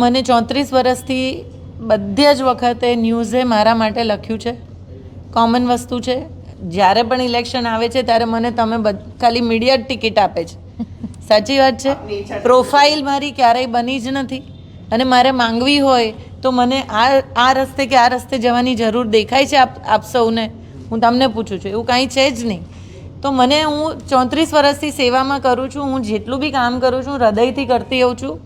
મને ચોત્રીસ વર્ષથી બધે જ વખતે ન્યૂઝે મારા માટે લખ્યું છે. કોમન વસ્તુ છે. જ્યારે પણ ઇલેક્શન આવે છે ત્યારે મને તમે ખાલી મીડિયા ટિકિટ આપે છે. સાચી વાત છે? પ્રોફાઇલ મારી ક્યારેય બની જ નથી. અને મારે માંગવી હોય તો મને આ આ રસ્તે કે આ રસ્તે જવાની જરૂર દેખાય છે આપ આપ સૌને. હું તમને પૂછું છું એવું કાંઈ છે જ નહીં. તો મને હું ચોત્રીસ વર્ષથી સેવામાં કરું છું હું જેટલું બી કામ કરું છું હૃદયથી કરતી હોઉં છું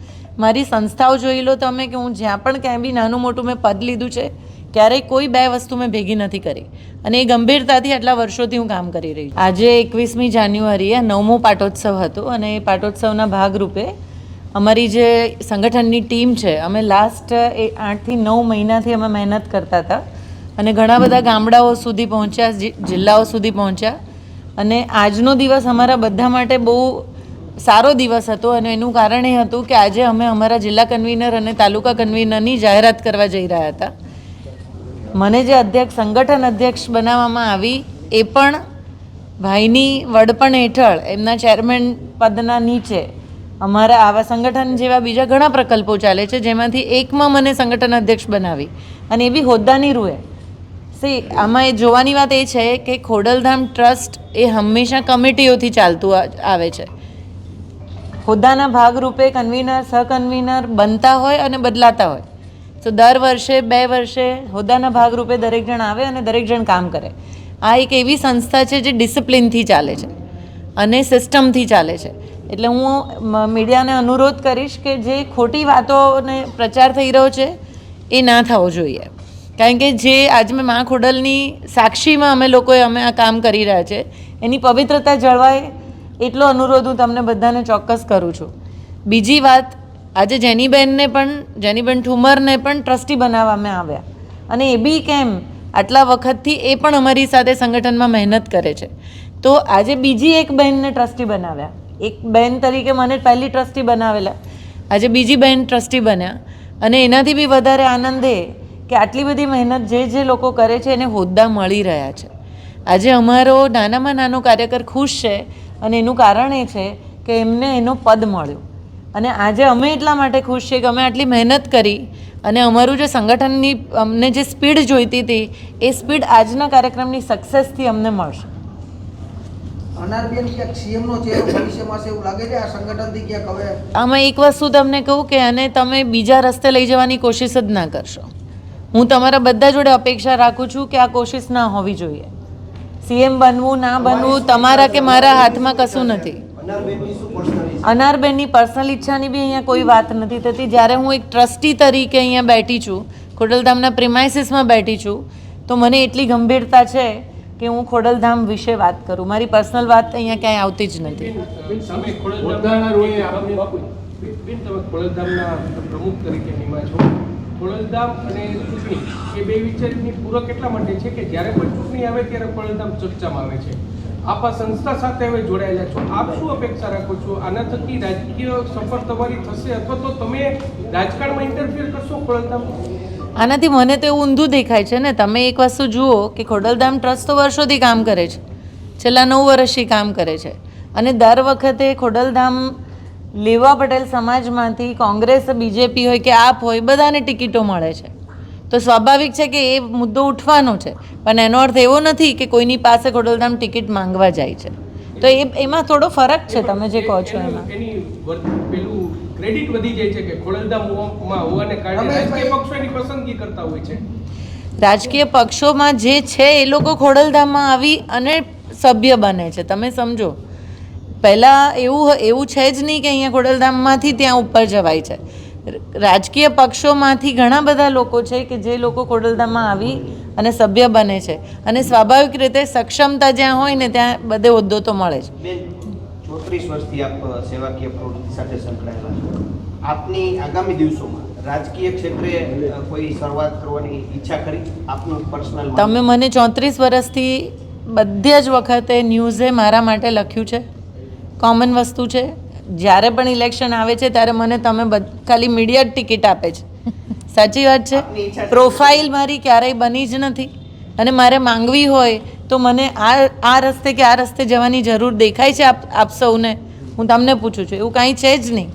મારી સંસ્થાઓ જોઈ લો તમે કે હું જ્યાં પણ ક્યાંય બી નાનું મોટું મેં પદ લીધું છે, ક્યારેય કોઈ બે વસ્તુ મેં ભેગી નથી કરી. અને એ ગંભીરતાથી આટલા વર્ષોથી હું કામ કરી રહી છું. આજે એકવીસમી જાન્યુઆરીએ નવમો પાટોત્સવ હતો અને એ પાટોત્સવના ભાગરૂપે અમારી જે સંગઠનની ટીમ છે, અમે લાસ્ટ એ આઠથી નવ મહિનાથી અમે મહેનત કરતા હતા. અને ઘણા બધા ગામડાઓ સુધી પહોંચ્યા જિલ્લાઓ સુધી પહોંચ્યા. અને આજનો દિવસ અમારા બધા માટે બહુ સારો દિવસ હતો અને એનું કારણ એ હતું કે આજે અમે અમારા જિલ્લા કન્વીનર અને તાલુકા કન્વીનરની જાહેરાત કરવા જઈ રહ્યા હતા. મને જે અધ્યક્ષ, સંગઠન અધ્યક્ષ બનાવવામાં આવી એ પણ ભાઈની વડપણ હેઠળ, એમના ચેરમેન પદના નીચે અમારા આવા સંગઠન જેવા બીજા ઘણા પ્રકલ્પો ચાલે છે, જેમાંથી એકમાં મને સંગઠન અધ્યક્ષ બનાવી અને એ બી હોદ્દાની રૂએ. સી આમાં એ જોવાની વાત એ છે કે ખોડલધામ ટ્રસ્ટ એ હંમેશા કમિટીઓથી ચાલતું આવે છે. હોદ્દાના ભાગરૂપે કન્વીનર સહકન્વીનર બનતા હોય અને બદલાતા હોય. તો દર વર્ષે, બે વર્ષે હોદ્દાના ભાગરૂપે દરેક જણ આવે અને દરેક જણ કામ કરે. આ એક એવી સંસ્થા છે જે ડિસિપ્લિનથી ચાલે છે અને સિસ્ટમથી ચાલે છે. એટલે હું મીડિયાને અનુરોધ કરીશ કે જે ખોટી વાતોને પ્રચાર થઈ રહ્યો છે, એ ના થવો જોઈએ. કારણ કે જે આજ મેં મા ખોડલની સાક્ષીમાં અમે લોકોએ અમે આ કામ કરી રહ્યા છે, એની પવિત્રતા જળવાય એટલો અનુરોધ હું તમને બધાને ચોક્કસ કરું છું. બીજી વાત, આજે જેનીબેનને પણ, જેનીબેન ઠુમરને પણ ટ્રસ્ટી બનાવવામાં આવ્યા. અને એ બી કેમ, આટલા વખતથી એ પણ અમારી સાથે સંગઠનમાં મહેનત કરે છે. તો આજે બીજી એક બહેનને ટ્રસ્ટી બનાવ્યા. એક બહેન તરીકે મને પહેલી ટ્રસ્ટી બનાવેલા. આજે બીજી બહેન ટ્રસ્ટી બન્યા. અને એનાથી બી વધારે આનંદ એ કે આટલી બધી મહેનત જે જે લોકો કરે છે એને હોદ્દા મળી રહ્યા છે. આજે અમારો નાનામાં નાનો કાર્યકર ખુશ છે. અને એનું કારણ એ છે કે એમને એનો પદ મળ્યો. અને આજે અમે એટલા માટે ખુશ છીએ કે અમે આટલી મહેનત કરી અને અમારું જે સંગઠનની અમને જે સ્પીડ જોઈતી હતી એ સ્પીડ આજના કાર્યક્રમની સક્સેસથી અમને મળશે. આમાં એક વસ્તુ તમને કહું કે અને તમે બીજા રસ્તે લઈ જવાની કોશિશ જ ના કરશો. હું તમારા બધા જોડે અપેક્ષા રાખું છું કે આ કોશિશ ના હોવી જોઈએ. સીએમ બનવું, ના બનવું, તમારા કે મારા હાથમાં કશું નથી. અનારબેનની પર્સનલ ઈચ્છાની બી અહીંયા કોઈ વાત નથી થતી. જ્યારે હું એક ટ્રસ્ટી તરીકે અહીંયા બેઠી છું, ખોડલધામના પ્રિમાઇસીસમાં બેઠી છું, તો મને એટલી ગંભીરતા છે કે હું ખોડલધામ વિશે વાત કરું. મારી પર્સનલ વાત અહીંયા ક્યાંય આવતી જ નથી. પ્રમુખ તરીકે ખોડલધામ અને ચૂંટણી, એ બે વિચારની પૂરક એટલા માટે છે કે જ્યારે પણ ચૂંટણી આવે ત્યારે ખોડલધામ ચર્ચામાં આવે છે. આપ આ સંસ્થા સાથે હવે જોડાયેલા છો. આપ શું અપેક્ષા રાખો છો? આના થકી રાજકીય સફર તમારી થશે અથવા તો તમે રાજકારણમાં ઇન્ટરફિયર કરશો ખોડલધામ આનાથી મને તો એવું ઊંધું દેખાય છે ને, તમે એક વસ્તુ જુઓ કે ખોડલધામ ટ્રસ્ટ તો વર્ષોથી કામ કરે છે. છેલ્લા નવ વર્ષથી કામ કરે છે. અને દર વખતે ખોડલધામ લેવા પટેલ સમાજમાંથી કોંગ્રેસ બીજેપી હોય કે આપ હોય બધાને ટિકિટો મળે છે. તો સ્વાભાવિક છે કે એ મુદ્દો ઉઠવાનો છે. પણ એનો અર્થ એવો નથી કે કોઈની પાસે ખોડલધામ ટિકિટ માંગવા જાય છે. તો એ એમાં થોડો ફરક છે તમે જે કહો છો એમાં. એની વર- પેલું ક્રેડિટ વધી જાય છે કે ખોડલધામમાં હોવાને કારણે રાજકીય પક્ષો એની પસંદગી કરતા હોય છે. રાજકીય પક્ષોમાં જે છે એ લોકો ખોડલધામમાં આવી અને સભ્ય બને છે. તમે સમજો. પહેલાં એવું એવું છે જ નહીં કે અહીંયા ખોડલધામમાંથી ત્યાં ઉપર જવાય છે. રાજકીય પક્ષોમાંથી ઘણા બધા લોકો છે કે જે લોકો ખોડલધામમાં આવી અને સભ્ય બને છે. અને સ્વાભાવિક રીતે સક્ષમતા જ્યાં હોય ને ત્યાં બધે હોદ્દો તો મળે છે ચોત્રીસ વર્ષથી આપ સેવાકીય પ્રવૃત્તિ સાથે સંકળાયેલા છો. આપની આગામી દિવસોમાં રાજકીય ક્ષેત્રે કોઈ શરૂઆત કરવાની ઈચ્છા કરી? આપનું પર્સનલ તમે મને ચોત્રીસ વર્ષથી બધે જ વખતે ન્યૂઝે મારા માટે લખ્યું છે. કોમન વસ્તુ છે. જ્યારે પણ ઇલેક્શન આવે છે ત્યારે મને તમે ખાલી મીડિયા જ ટિકિટ આપે છે. સાચી વાત છે? છે. પ્રોફાઇલ મારી ક્યારેય બની જ નથી. અને મારે માંગવી હોય તો મને આ આ રસ્તે કે આ રસ્તે જવાની જરૂર દેખાય છે આપ આપ સૌને. હું તમને પૂછું છું એવું કાંઈ છે જ નહીં.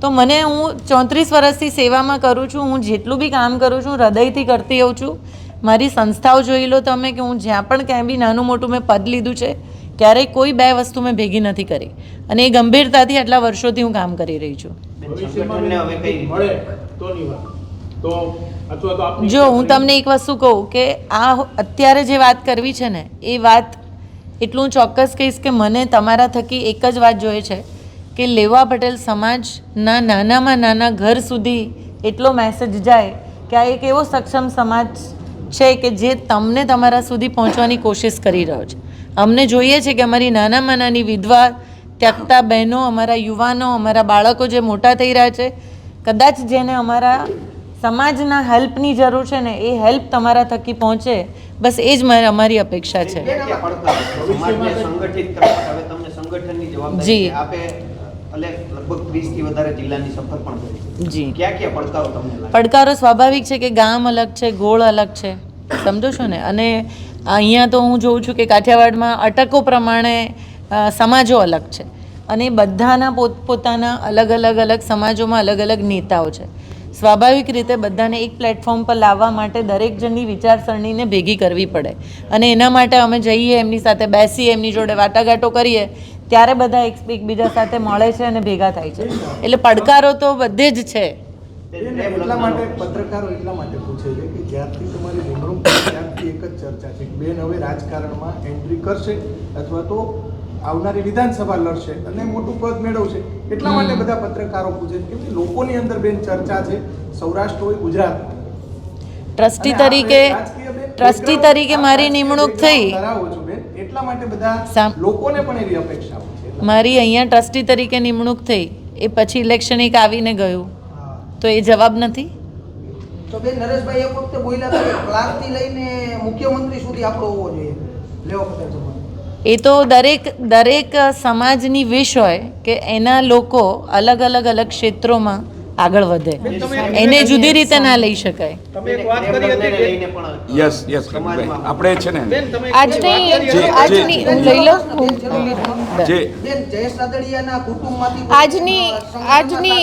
તો મને હું ચોત્રીસ વર્ષથી સેવામાં કરું છું હું જેટલું બી કામ કરું છું હૃદયથી કરતી હોઉં છું. મારી સંસ્થાઓ જોઈ લો તમે કે હું જ્યાં પણ ક્યાંય બી નાનું મોટું મેં પદ લીધું છે ક્યારેય કોઈ બે વસ્તુ મેં ભેગી નથી કરી. અને એ ગંભીરતાથી આટલા વર્ષોથી હું કામ કરી રહી છું. જો હું તમને એક વસ્તુ કહું કે આ અત્યારે જે વાત કરવી છે ને એ વાત એટલું ચોક્કસ કહીશ કે મને તમારા થકી એક જ વાત જોઈએ છે કે લેવા પટેલ સમાજના નાનામાં નાના ઘર સુધી એટલો મેસેજ જાય કે આ એક એવો સક્ષમ સમાજ છે કે જે તમને તમારા સુધી પહોંચવાની કોશિશ કરી રહ્યો છે. અમને જોઈએ છે કે અમારી નાનામાં નાની વિધવા ત્યાગતા બહેનો અમારા યુવાનો અમારા બાળકો જે મોટા થઈ રહ્યા છે કદાચ જેને અમારા સમાજના હેલ્પની જરૂર છે ને એ હેલ્પ તમારા થકી પહોંચે બસ એ જ મારે અમારી અપેક્ષા છે. જી. છે. આપે એટલે લગભગ 30 થી વધારે જિલ્લાની સફર પણ કરી જી. પડકારો સ્વાભાવિક છે કે ગામ અલગ છે ગોળ અલગ છે? સમજો છો ને? અને અહીંયા તો હું જોઉં છું કે કાઠિયાવાડમાં અટકો પ્રમાણે સમાજો અલગ છે. અને બધાના પોતપોતાના અલગ અલગ અલગ સમાજોમાં અલગ અલગ નેતાઓ છે. સ્વાભાવિક રીતે બધાને એક પ્લેટફોર્મ પર લાવવા માટે દરેક જણની વિચારસરણીને ભેગી કરવી પડે. અને એના માટે અમે જઈએ, એમની સાથે બેસીએ, એમની જોડે વાટાઘાટો કરીએ, ત્યારે બધા એક, એકબીજા સાથે મળે છે અને ભેગા થાય છે. એટલે પડકારો તો બધે જ છે. એટલા માટે પત્રકારો એટલા માટે પૂછે છે કે જ્યારથી તમારી એક જ ચર્ચા છે બેન હવે રાજકારણમાં એન્ટ્રી કરશે અથવા તો આવનારી વિધાનસભા લડશે અને મોટું પદ મેળવશે. એટલા માટે બધા પત્રકારો પૂછે કેમ કે લોકોની અંદર બેન ચર્ચા છે સૌરાષ્ટ્ર હોય ગુજરાત. ટ્રસ્ટી તરીકે ટ્રસ્ટી તરીકે મારી નિમણૂક થઈ. એટલા માટે બધા લોકોને પણ એવી અપેક્ષાઓ છે. મારી અહીંયા ટ્રસ્ટી તરીકે નિમણૂક થઈ. એ પછી ઇલેક્શન એક આવીને ગયું. તો એ જવાબ નથી? તો બેન નરેશભાઈ એક વખતે બોલ્યા હતા કે ક્લાર્કથી લઈને મુખ્યમંત્રી સુધી આપણો હોવો જોઈએ. લેવો એ તો દરેક દરેક સમાજની વિશ હોય કે એના લોકો અલગ અલગ અલગ ક્ષેત્રોમાં આગળ વધે. એને જુદી રીતે ના લઈ શકાય. યસ યસ આપણે છે ને આજ નહીં આજની હું લઈ લઉં જે આજની આજની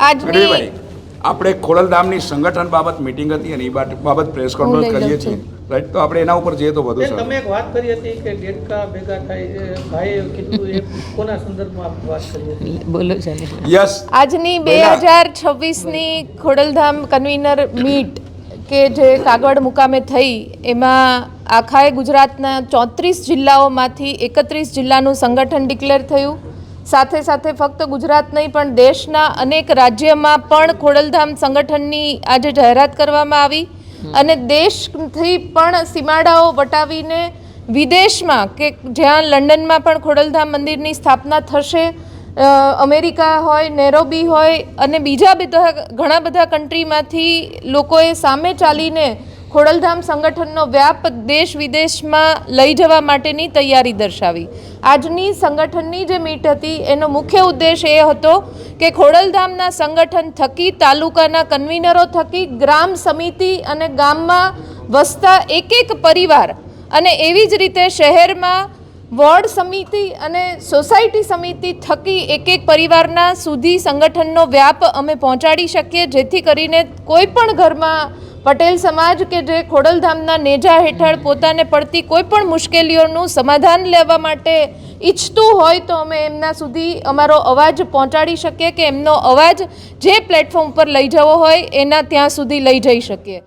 આજની આપણે ખોડલધામની સંગઠન બાબત મિટિંગ હતી અને એ બાબત- બાબત પ્રેસ કોન્ફરન્સ કરીએ છીએ. રાઈટ તો આપણે એના ઉપર જઈએ તો વધુ સારું. તમે એક વાત કરી હતી કે દેડકા ભેગા થાય છે. ભાઈએ કીધું એ કોના સંદર્ભમાં આપ વાત કરી હતી? બોલો છે યસ આજની બે ની હજાર છવ્વીસની ખોડલધામ કન્વીનર મીટ કે જે કાગળ મુકામે થઈ એમાં આખાએ ગુજરાતના ચોત્રીસ જિલ્લાઓમાંથી એકત્રીસ જિલ્લાનું સંગઠન ડિક્લેર થયું. સાથે સાથે ફક્ત ગુજરાત નહીં પણ દેશના અનેક રાજ્યમાં પણ ખોડલધામ સંગઠનની આજે જાહેરાત કરવામાં આવી. અને દેશથી પણ સીમાડાઓ વટાવીને વિદેશમાં કે જ્યાં લંડનમાં પણ ખોડલધામ મંદિરની સ્થાપના થશે અમેરિકા હોય નેરોબી હોય અને બીજા બધા ઘણા બધા કન્ટ્રીમાંથી લોકોએ સામે ચાલીને ખોડલધામ સંગઠનનો વ્યાપ દેશ વિદેશમાં લઈ જવા માટેની તૈયારી દર્શાવી. આજની સંગઠનની જે મીટ હતી, એનો મુખ્ય ઉદ્દેશ એ હતો કે ખોડલધામના સંગઠન થકી, તાલુકાના કન્વીનરો થકી, ગ્રામ સમિતિ અને ગામમાં વસતા એક એક પરિવાર અને એવી જ રીતે શહેરમાં વોર્ડ સમિતિ અને સોસાયટી સમિતિ થકી એક એક પરિવારના સુધી સંગઠનનો વ્યાપ અમે પહોંચાડી શકીએ, જેથી કરીને કોઈ પણ ઘરમાં પટેલ સમાજ કે જે ખોડલધામના નેજા હેઠળ પોતાને પડતી કોઈ પણ મુશ્કેલીઓનું સમાધાન લેવા માટે ઈચ્છતું હોય તો અમે એમના સુધી અમારો અવાજ પહોંચાડી શકીએ કે એમનો અવાજ જે પ્લેટફોર્મ પર લઈ જવો હોય એના ત્યાં સુધી લઈ જઈ શકીએ.